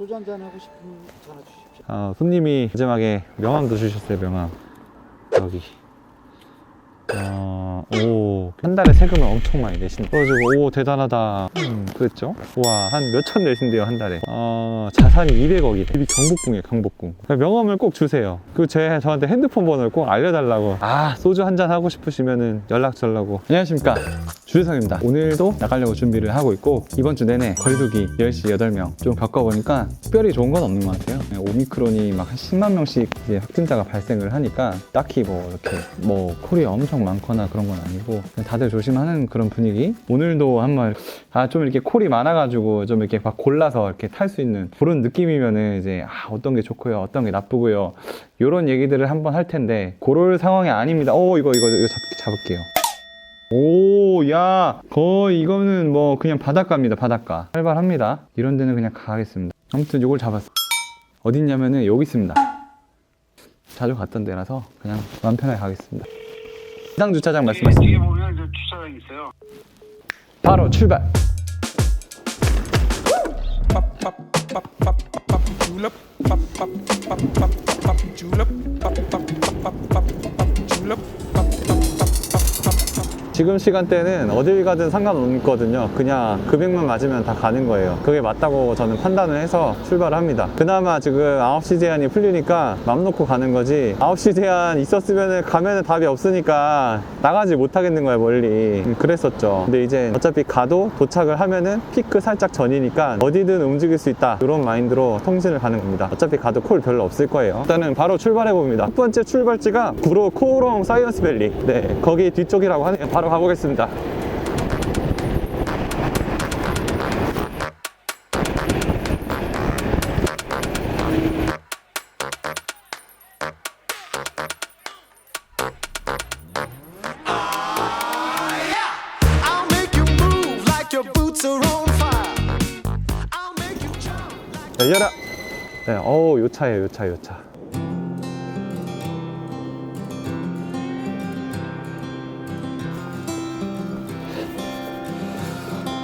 소주 한 잔 하고 싶은 전화 주십시오. 어, 손님이 마지막에 명함도 주셨어요, 명함. 여기. 어, 오, 한 달에 세금을 엄청 많이 내신. 그래가지고, 오, 대단하다. 음, 그랬죠? 와, 한 몇 천 내신대요, 한 달에. 어, 자산이 200억이. 집이 경복궁이에요, 경복궁. 명함을 꼭 주세요. 그리고 제, 저한테 핸드폰 번호를 꼭 알려달라고. 아, 소주 한 잔 하고 싶으시면은 연락 주려고. 안녕하십니까. 주유성입니다. 오늘도 나가려고 준비를 하고 있고, 이번 주 내내 걸두기 10시 8명 좀 겪어보니까 특별히 좋은 건 없는 것 같아요. 그냥 오미크론이 막한 10만 명씩 이제 확진자가 발생을 하니까 딱히 뭐 이렇게 뭐 콜이 엄청 많거나 그런 건 아니고 다들 조심하는 그런 분위기. 오늘도 한번 아 좀 이렇게 콜이 많아가지고 좀 이렇게 막 골라서 이렇게 탈 수 있는 그런 느낌이면은 이제 아 어떤 게 좋고요, 어떤 게 나쁘고요. 이런 얘기들을 한번 할 텐데 그럴 상황이 아닙니다. 오 이거 이거 이거 잡, 잡을게요. 오, 야, 거의 이거는 뭐 그냥 바닷가입니다, 바닷가. 활발합니다. 이런 데는 그냥 가겠습니다. 아무튼 이걸 잡았어. 어딨냐면은 여기 있습니다. 자주 갔던 데라서 그냥 마음 편하게 가겠습니다. 시장 주차장 뒤에 말씀하십니다. 보면 저 주차장 있어요. 바로 출발. julep 지금 시간대는 어딜 가든 상관없거든요. 그냥 금액만 맞으면 다 가는 거예요. 그게 맞다고 저는 판단을 해서 출발을 합니다. 그나마 지금 9시 제한이 풀리니까 맘 놓고 가는 거지. 9시 제한 있었으면 가면은 답이 없으니까 나가지 못하겠는 거예요, 멀리. 음, 그랬었죠. 근데 이제 어차피 가도 도착을 하면은 피크 살짝 전이니까 어디든 움직일 수 있다. 이런 마인드로 통신을 가는 겁니다. 어차피 가도 콜 별로 없을 거예요. 일단은 바로 출발해 봅니다. 첫 번째 출발지가 구로 코오롱 사이언스 밸리. 네, 거기 뒤쪽이라고 하네요. 바로 가보겠습니다. You jump. 열려라. 네, 어우, 요 차예요, 요 차, 요 차.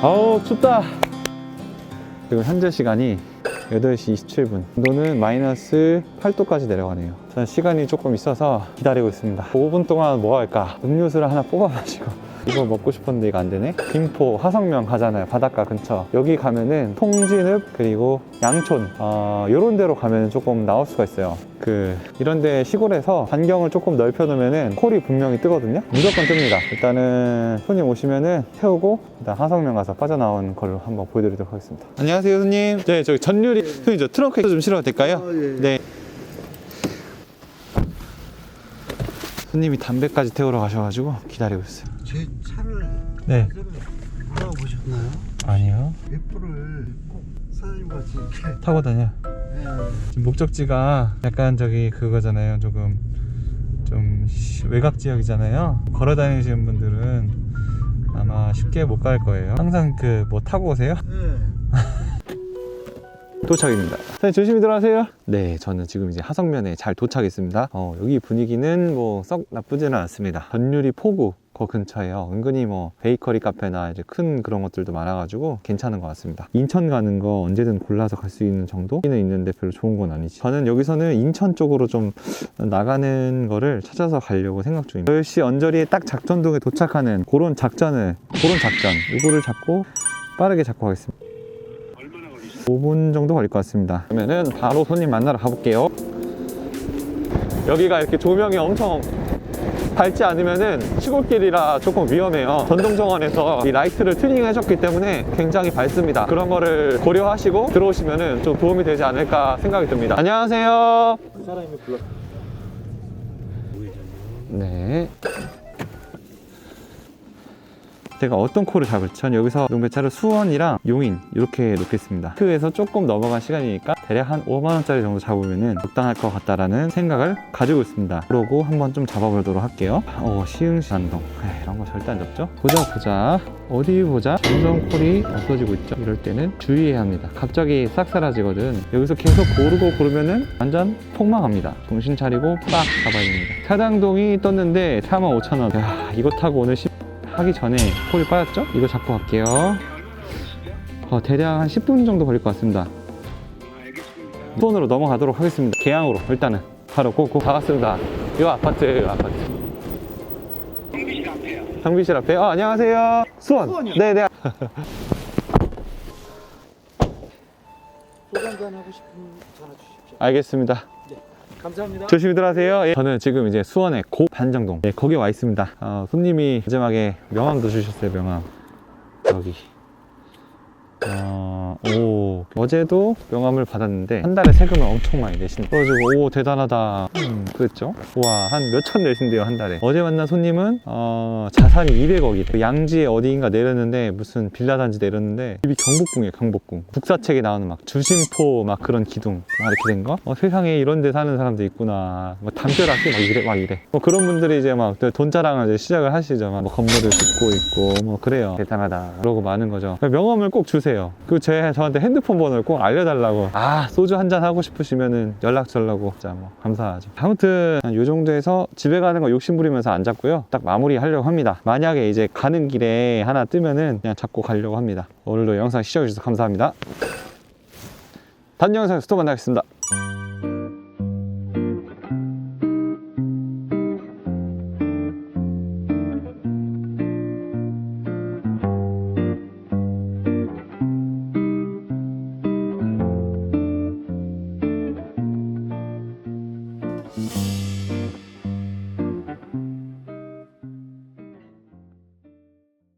어우, 춥다. 지금 현재 시간이 8시 27분. 온도는 마이너스 8도까지 내려가네요. 저는 시간이 조금 있어서 기다리고 있습니다. 5분 동안 뭐 할까? 음료수를 하나 뽑아가지고. 이거 먹고 싶었는데 이거 안 되네. 김포 화성면 가잖아요. 바닷가 근처. 여기 가면은 통진읍 그리고 양촌 어, 이런 데로 가면 조금 나올 수가 있어요. 그 이런 데 시골에서 반경을 조금 넓혀 놓으면은 콜이 분명히 뜨거든요. 무조건 뜹니다. 일단은 손님 오시면은 태우고 일단 화성면 가서 빠져나온 걸로 한번 보여드리도록 하겠습니다. 안녕하세요, 손님. 네, 저기 전유리 손님 저 트렁크에 좀 실어도 될까요? 네. 손님이 담배까지 태우러 가셔가지고 기다리고 있어요. 제 차를 네. 물어보셨나요? 아니요. 웨프를 꼭 사장님 같이 이렇게 타고 다녀. 예. 지금 목적지가 약간 저기 그거잖아요. 조금 좀 시- 외곽 지역이잖아요. 걸어 다니시는 분들은 아마 쉽게 못 갈 거예요. 항상 그 뭐 타고 오세요? 예. 도착입니다. 선생님 조심히 들어가세요. 네, 저는 지금 이제 하성면에 잘 도착했습니다. 어, 여기 분위기는 뭐 썩 나쁘지는 않습니다. 전유리 포구 거 근처에요. 은근히 뭐 베이커리 카페나 이제 큰 그런 것들도 많아가지고 괜찮은 것 같습니다. 인천 가는 거 언제든 골라서 갈 수 있는 정도는 있는데 별로 좋은 건 아니지. 저는 여기서는 인천 쪽으로 좀 나가는 거를 찾아서 가려고 생각 중입니다. 10시 언저리에 딱 작전동에 도착하는 그런 작전을, 그런 작전, 이거를 잡고 빠르게 잡고 가겠습니다. 얼마나 걸리죠? 5분 정도 걸릴 것 같습니다. 그러면은 바로 손님 만나러 가볼게요. 여기가 이렇게 조명이 엄청 밝지 않으면은 시골길이라 조금 위험해요. 전동정원에서 이 라이트를 튜닝 해줬기 때문에 굉장히 밝습니다. 그런 거를 고려하시고 들어오시면은 좀 도움이 되지 않을까 생각이 듭니다. 안녕하세요. 불러. 네. 제가 어떤 코를 잡을지 전 여기서 용배차를 수원이랑 용인 이렇게 놓겠습니다. 그에서 조금 넘어간 시간이니까 대략 한 5만원짜리 정도 잡으면 적당할 것 같다라는 생각을 가지고 있습니다. 그러고 한번 좀 잡아보도록 할게요. 어 시흥시 안동. 에이, 이런 거 절대 안 잡죠? 보자 보자. 어디 보자. 점점 콜이 없어지고 있죠? 이럴 때는 주의해야 합니다. 갑자기 싹 사라지거든. 여기서 계속 고르고 고르면은 완전 폭망합니다. 정신 차리고 빡 잡아야 됩니다. 차량동이 떴는데 45,000원. 야 이거 타고 오늘 시- 하기 전에 콜이 빠졌죠? 이거 잡고 갈게요 어, 대략 한 10분 정도 걸릴 것 같습니다 수원으로 넘어가도록 하겠습니다. 개항으로 일단은 바로 꼭꼭 반갑습니다. 이 아파트예요, 이 아파트. 경비실 앞에요. 경비실 앞에. 어, 안녕하세요. 수원. 수원이요? 네 네. 소주 한잔 하고 싶은 전화 주십시오. 알겠습니다. 감사합니다. 조심히 들어가세요. 예. 저는 지금 이제 수원의 고 반정동. 네, 거기 와 있습니다. 어, 손님이 마지막에 명함도 주셨어요, 명함. 여기. 어, 오. 어제도 명함을 받았는데, 한 달에 세금을 엄청 많이 내신다. 그래가지고, 오, 대단하다. 음, 그랬죠? 와, 한 몇천 내신대요, 한 달에. 어제 만난 손님은, 어, 자산이 200억이. 양지에 어디인가 내렸는데, 무슨 빌라 단지 내렸는데, 집이 경복궁이에요, 경복궁. 국사책에 나오는 막 주심포 막 그런 기둥, 막 이렇게 된 거? 어, 세상에 이런 데 사는 사람도 있구나. 뭐 담벼락이 막 이래, 막 이래. 뭐 그런 분들이 이제 막 돈 자랑을 이제 시작을 하시죠. 막 뭐 건물을 짓고 있고, 뭐 그래요. 대단하다. 그러고 많은 거죠. 명함을 꼭 주세요. 그 제, 저한테 핸드폰 번호를 꼭 알려달라고. 아, 소주 한 잔 하고 싶으시면은 연락 주려고. 진짜 뭐, 감사하죠. 아무튼, 요 정도에서 집에 가는 거 욕심 부리면서 안 잡고요. 딱 마무리 하려고 합니다. 만약에 이제 가는 길에 하나 뜨면은 그냥 잡고 가려고 합니다. 오늘도 영상 시청해주셔서 감사합니다. 다른 영상에서 또 만나겠습니다.